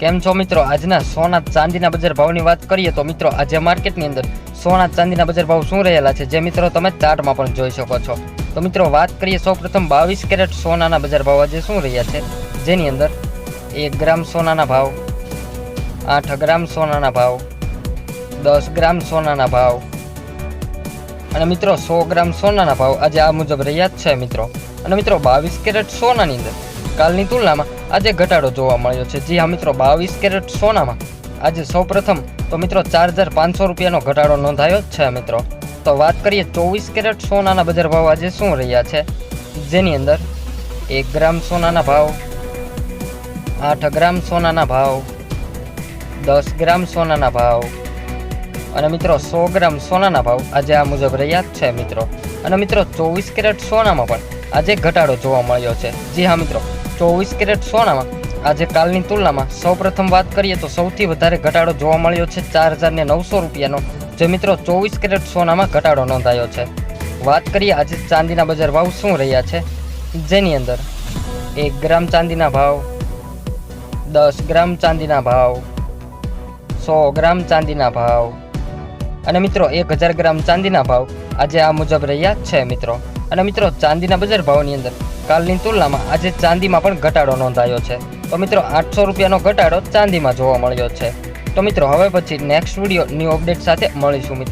કેમ છો મિત્રો? આજના સોના ચાંદીના બજાર ભાવની વાત કરીએ તો મિત્રો, આજે માર્કેટની અંદર સોના ચાંદીના બજાર ભાવ શું રહેલા છે, જે મિત્રો તમે ચાર્ટમાં પણ જોઈ શકો છો. તો મિત્રો, વાત કરીએ સૌપ્રથમ બાવીસ કેરેટ સોનાના બજાર ભાવ આજે શું રહ્યા છે? જેની અંદર એક ગ્રામ સોનાના ભાવ, આઠ ગ્રામ સોનાના ભાવ, દસ ગ્રામ સોનાના ભાવ અને મિત્રો, સો ગ્રામ સોનાના ભાવ આજે આ મુજબ રહ્યા જ છે મિત્રો. અને મિત્રો, બાવીસ કેરેટ સોનાની અંદર કાલની તુલનામાં આજે ઘટાડો જોવા મળ્યો છે. જી હા મિત્રો, બાવીસ કેરેટ સોનામાં. આજે સૌપ્રથમ તો મિત્રો ચાર હજાર પાંચસો રૂપિયાનો ઘટાડો નોંધાયો છે મિત્રો. તો વાત કરીએ ચોવીસ કેરેટ સોનાના બજાર ભાવ આજે શું રહ્યા છે? જેની અંદર એક ગ્રામ સોનાના ભાવ, આઠ ગ્રામ સોનાના ભાવ, દસ ગ્રામ સોનાના ભાવ અને મિત્રો સો ગ્રામ સોનાના ભાવ આજે આ મુજબ રહ્યા છે મિત્રો. અને મિત્રો ચોવીસ કેરેટ સોનામાં પણ આજે ઘટાડો જોવા મળ્યો છે. જી હા મિત્રો. ચોવીસ કેરેટ સોનામાં? આજે કાલની તુલનામાં સૌપ્રથમ વાત કરીએ તો સૌથી વધારે ઘટાડો જોવા મળ્યો છે ચાર હજાર ને નવસો રૂપિયાનો, જે મિત્રો ચોવીસ કેરેટ સોનામાં ઘટાડો નોંધાયો છે. વાત કરીએ આજે ચાંદીના બજાર ભાવ શું રહ્યા છે? જેની અંદર એક ગ્રામ ચાંદીના ભાવ, દસ ગ્રામ ચાંદીના ભાવ, સો ગ્રામ ચાંદીના ભાવ. અને મિત્રો એક હજાર ગ્રામ ચાંદીના ભાવ આજે આ મુજબ રહ્યા છે મિત્રો. અને મિત્રો ચાંદીના બજાર ભાવની અંદર કાલની તુલનામાં આજે ચાંદીમાં પણ ઘટાડો નોંધાયો છે. તો મિત્રો, આઠસો રૂપિયાનો ઘટાડો ચાંદીમાં જોવા મળ્યો છે. તો મિત્રો, હવે પછી નેક્સ્ટ વીડિયો ન્યૂ અપડેટ સાથે મળીશું મિત્રો.